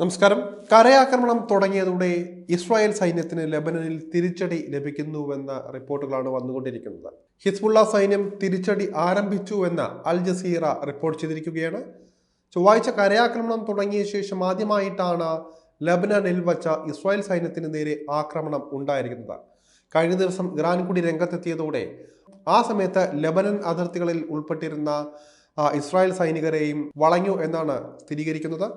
നമസ്കാരം. കരയാക്രമണം തുടങ്ങിയതോടെ ഇസ്രായേൽ സൈന്യത്തിന് ലെബനനിൽ തിരിച്ചടി ലഭിക്കുന്നുവെന്ന റിപ്പോർട്ടുകളാണ് വന്നുകൊണ്ടിരിക്കുന്നത്. ഹിസ്ബുള്ള സൈന്യം തിരിച്ചടി ആരംഭിച്ചുവെന്ന് അൽ ജസീറ റിപ്പോർട്ട് ചെയ്തിരിക്കുകയാണ്. ചൊവ്വാഴ്ച കരയാക്രമണം തുടങ്ങിയ ശേഷം ആദ്യമായിട്ടാണ് ലബനനിൽ വച്ച ഇസ്രായേൽ സൈന്യത്തിന് നേരെ ആക്രമണം ഉണ്ടായിരിക്കുന്നത്. കഴിഞ്ഞ ദിവസം ഇറാൻ കൂടി രംഗത്തെത്തിയതോടെ ആ സമയത്ത് ലബനൻ അതിർത്തികളിൽ ഉൾപ്പെട്ടിരുന്ന ഇസ്രായേൽ സൈനികരെയും വളഞ്ഞു എന്നാണ് സ്ഥിരീകരിക്കുന്നത്.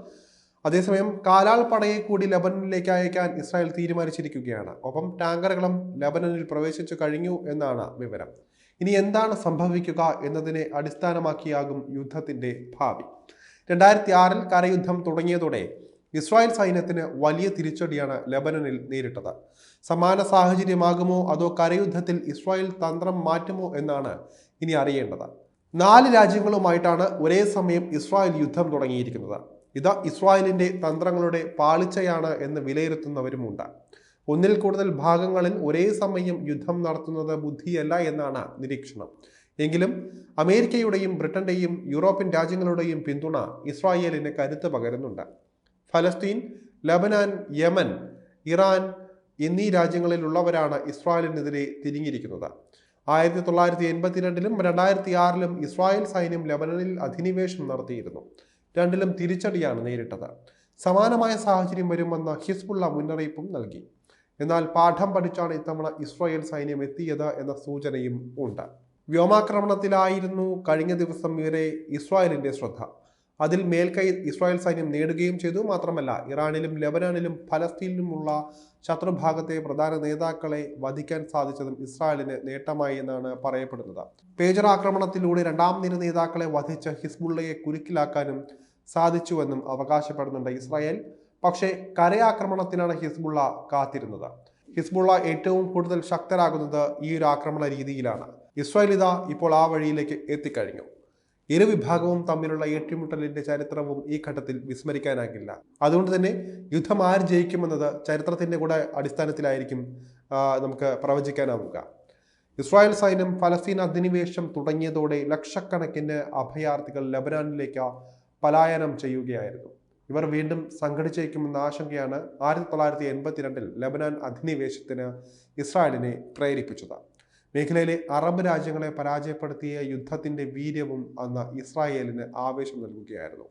അതേസമയം കാലാൾ പടയെ കൂടി ലബനനിലേക്ക് അയക്കാൻ ഇസ്രായേൽ തീരുമാനിച്ചിരിക്കുകയാണ്. ഒപ്പം ടാങ്കറുകളും ലബനനിൽ പ്രവേശിച്ചു കഴിഞ്ഞു എന്നാണ് വിവരം. ഇനി എന്താണ് സംഭവിക്കുക എന്നതിനെ അടിസ്ഥാനമാക്കിയാകും യുദ്ധത്തിന്റെ ഭാവി. രണ്ടായിരത്തി ആറിൽ കരയുദ്ധം തുടങ്ങിയതോടെ ഇസ്രായേൽ സൈന്യത്തിന് വലിയ തിരിച്ചടിയാണ് ലബനനിൽ നേരിട്ടത്. സമാന സാഹചര്യമാകുമോ അതോ കരയുദ്ധത്തിൽ ഇസ്രായേൽ തന്ത്രം മാറ്റുമോ എന്നാണ് ഇനി അറിയേണ്ടത്. നാല് രാജ്യങ്ങളുമായിട്ടാണ് ഒരേ സമയം ഇസ്രായേൽ യുദ്ധം തുടങ്ങിയിരിക്കുന്നത്. ഇത് ഇസ്രായേലിന്റെ തന്ത്രങ്ങളുടെ പാളിച്ചയാണ് എന്ന് വിലയിരുത്തുന്നവരുമുണ്ട്. ഒന്നിൽ കൂടുതൽ ഭാഗങ്ങളിൽ ഒരേ സമയം യുദ്ധം നടത്തുന്നത് ബുദ്ധിയല്ല എന്നാണ് നിരീക്ഷണം. എങ്കിലും അമേരിക്കയുടെയും ബ്രിട്ടന്റെയും യൂറോപ്യൻ രാജ്യങ്ങളുടെയും പിന്തുണ ഇസ്രായേലിന് കരുത്ത് പകരുന്നുണ്ട്. ഫലസ്തീൻ ലബനാൻ യമൻ ഇറാൻ എന്നീ രാജ്യങ്ങളിലുള്ളവരാണ് ഇസ്രായേലിനെതിരെ തിരിഞ്ഞിരിക്കുന്നത്. ആയിരത്തി തൊള്ളായിരത്തി എൺപത്തിരണ്ടിലും രണ്ടായിരത്തി ആറിലും ഇസ്രായേൽ സൈന്യം ലബനനിൽ അധിനിവേശം നടത്തിയിരുന്നു. രണ്ടിലും തിരിച്ചടിയാണ് നേരിട്ടത്. സമാനമായ സാഹചര്യം വരുമെന്ന ഹിസ്ബുള്ള മുന്നറിയിപ്പും നൽകി. എന്നാൽ പാഠം പഠിച്ചാണ് ഇത്തവണ ഇസ്രായേൽ സൈന്യം എത്തിയത് എന്ന സൂചനയും ഉണ്ട്. വ്യോമാക്രമണത്തിലായിരുന്നു കഴിഞ്ഞ ദിവസം വരെ ഇസ്രായേലിന്റെ ശ്രദ്ധ. അതിൽ മേൽക്കൈ ഇസ്രായേൽ സൈന്യം നേടുകയും ചെയ്തു. മാത്രമല്ല ഇറാനിലും ലെബനാനിലും ഫലസ്തീനിലുമുള്ള ശത്രുഭാഗത്തെ പ്രധാന നേതാക്കളെ വധിക്കാൻ സാധിച്ചതും ഇസ്രായേലിന് നേട്ടമായി എന്നാണ് പറയപ്പെടുന്നത്. പേജർ ആക്രമണത്തിലൂടെ രണ്ടാം നിര നേതാക്കളെ വധിച്ച ഹിസ്ബുള്ളയെ കുരുക്കിലാക്കാനും സാധിച്ചുവെന്നും അവകാശപ്പെടുന്നുണ്ട് ഇസ്രായേൽ. പക്ഷേ കരയാക്രമണത്തിനാണ് ഹിസ്ബുള്ള കാത്തിരുന്നത്. ഹിസ്ബുള്ള ഏറ്റവും കൂടുതൽ ശക്തരാകുന്നത് ഈ ഒരു ആക്രമണ രീതിയിലാണ്. ഇസ്രായേൽ ഇതാ ഇപ്പോൾ ആ വഴിയിലേക്ക് എത്തിക്കഴിഞ്ഞു. ഇരു വിഭാഗവും തമ്മിലുള്ള ഏറ്റുമുട്ടലിന്റെ ചരിത്രവും ഈ ഘട്ടത്തിൽ വിസ്മരിക്കാനാകില്ല. അതുകൊണ്ട് തന്നെ യുദ്ധം ആര് ജയിക്കുമെന്നത് ചരിത്രത്തിന്റെ കൂടെ അടിസ്ഥാനത്തിലായിരിക്കും നമുക്ക് പ്രവചിക്കാനാവുക. ഇസ്രായേൽ സൈന്യം ഫലസ്തീൻ അധിനിവേശം തുടങ്ങിയതോടെ ലക്ഷക്കണക്കിന് അഭയാർത്ഥികൾ ലബനാനിലേക്ക് പലായനം ചെയ്യുകയായിരുന്നു. ഇവർ വീണ്ടും സംഘടിച്ചേക്കുമെന്ന ആശങ്കയാണ് ആയിരത്തി തൊള്ളായിരത്തി എൺപത്തിരണ്ടിൽ ലബനാൻ അധിനിവേശത്തിന് ഇസ്രായേലിനെ പ്രേരിപ്പിച്ചത്. മേഖലയിലെ അറബ് രാജ്യങ്ങളെ പരാജയപ്പെടുത്തിയ യുദ്ധത്തിന്റെ വീര്യവും അന്ന് ഇസ്രായേലിന് ആവേശം നൽകുകയായിരുന്നു.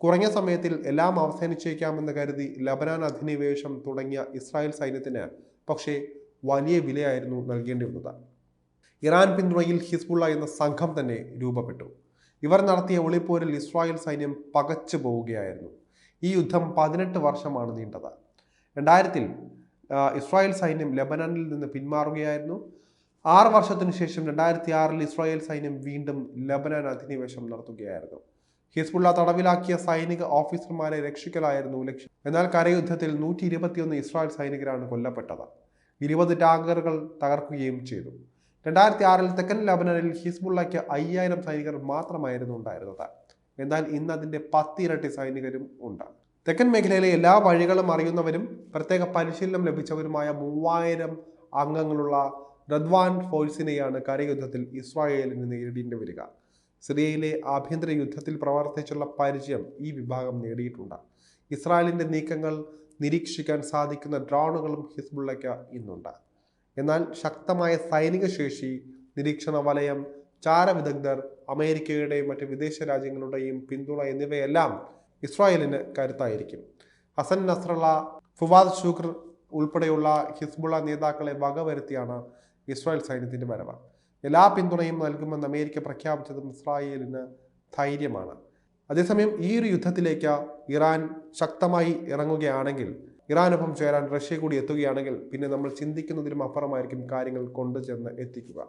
കുറഞ്ഞ സമയത്തിൽ എല്ലാം അവസാനിച്ചേക്കാമെന്ന് കരുതി ലബനാൻ അധിനിവേശം തുടങ്ങിയ ഇസ്രായേൽ സൈന്യത്തിന് പക്ഷേ വലിയ വിലയായിരുന്നു നൽകേണ്ടി വന്നത് ഇറാൻ പിന്തുണയിൽ ഹിസ്ബുള്ള എന്ന സംഘം തന്നെ രൂപപ്പെട്ടു. ഇവർ നടത്തിയ ഒളിപ്പോരിൽ ഇസ്രായേൽ സൈന്യം പകച്ചു പോവുകയായിരുന്നു. ഈ യുദ്ധം പതിനെട്ട് വർഷമാണ് നീണ്ടത്. രണ്ടായിരത്തിൽ ഇസ്രായേൽ സൈന്യം ലബനാനിൽ നിന്ന് പിന്മാറുകയായിരുന്നു. ആറ് വർഷത്തിനു ശേഷം രണ്ടായിരത്തി ആറിൽ ഇസ്രായേൽ സൈന്യം വീണ്ടും ലബനാൻ അധിനിവേശം നടത്തുകയായിരുന്നു. ഹിസ്ബുള്ള തടവിലാക്കിയ സൈനിക ഓഫീസർമാരെ രക്ഷിക്കലായിരുന്നു ലക്ഷ്യം. എന്നാൽ കരയുദ്ധത്തിൽ നൂറ്റി ഇരുപത്തിയൊന്ന് ഇസ്രായേൽ സൈനികരാണ് കൊല്ലപ്പെട്ടത്. ഇരുപത് ടാങ്കറുകൾ തകർക്കുകയും ചെയ്തു. രണ്ടായിരത്തി ആറിൽ തെക്കൻ ലബനനിൽ ഹിസ്ബുള്ളയ്ക്ക് അയ്യായിരം സൈനികർ മാത്രമായിരുന്നു ഉണ്ടായിരുന്നത്. എന്നാൽ ഇന്ന് അതിന്റെ പത്തിരട്ടി സൈനികരും ഉണ്ട്. തെക്കൻ മേഖലയിലെ എല്ലാ വഴികളും അറിയുന്നവരും പ്രത്യേക പരിശീലനം ലഭിച്ചവരുമായ മൂവായിരം അംഗങ്ങളുള്ള റദ്വാൻ ഫോഴ്സിനെയാണ് കരയുദ്ധത്തിൽ ഇസ്രായേലിന് നേരിടേണ്ടി വരിക. സിറിയയിലെ ആഭ്യന്തര യുദ്ധത്തിൽ പ്രവർത്തിച്ചുള്ള പരിചയം ഈ വിഭാഗം നേടിയിട്ടുണ്ട്. ഇസ്രായേലിന്റെ നീക്കങ്ങൾ നിരീക്ഷിക്കാൻ സാധിക്കുന്ന ഡ്രോണുകളും ഹിസ്ബുള്ളയ്ക്ക് ഇന്നുണ്ട്. എന്നാൽ ശക്തമായ സൈനിക ശേഷി നിരീക്ഷണ വലയം ചാരവിദഗ്ധർ അമേരിക്കയുടെയും മറ്റ് വിദേശ രാജ്യങ്ങളുടെയും പിന്തുണ എന്നിവയെല്ലാം ഇസ്രായേലിന് കരുത്തായിരിക്കും. ഹസൻ നസ്രള്ള ഫുവാദ് ഷുക്ർ ഉൾപ്പെടെയുള്ള ഹിസ്ബുള്ള നേതാക്കളെ വകവരുത്തിയാണ് ഇസ്രായേൽ സൈന്യത്തിന്റെ വരവാണ് എല്ലാ പിന്തുണയും നൽകുമെന്ന് അമേരിക്ക പ്രഖ്യാപിച്ചതും ഇസ്രായേലിന് ധൈര്യമാണ്. അതേസമയം ഈ ഒരു യുദ്ധത്തിലേക്ക് ഇറാൻ ശക്തമായി ഇറങ്ങുകയാണെങ്കിൽ ഇറാനൊപ്പം ചേരാൻ റഷ്യ കൂടി എത്തുകയാണെങ്കിൽ പിന്നെ നമ്മൾ ചിന്തിക്കുന്നതിലും അപ്പുറമായിരിക്കും കാര്യങ്ങൾ കൊണ്ടുചെന്ന് എത്തിക്കുക.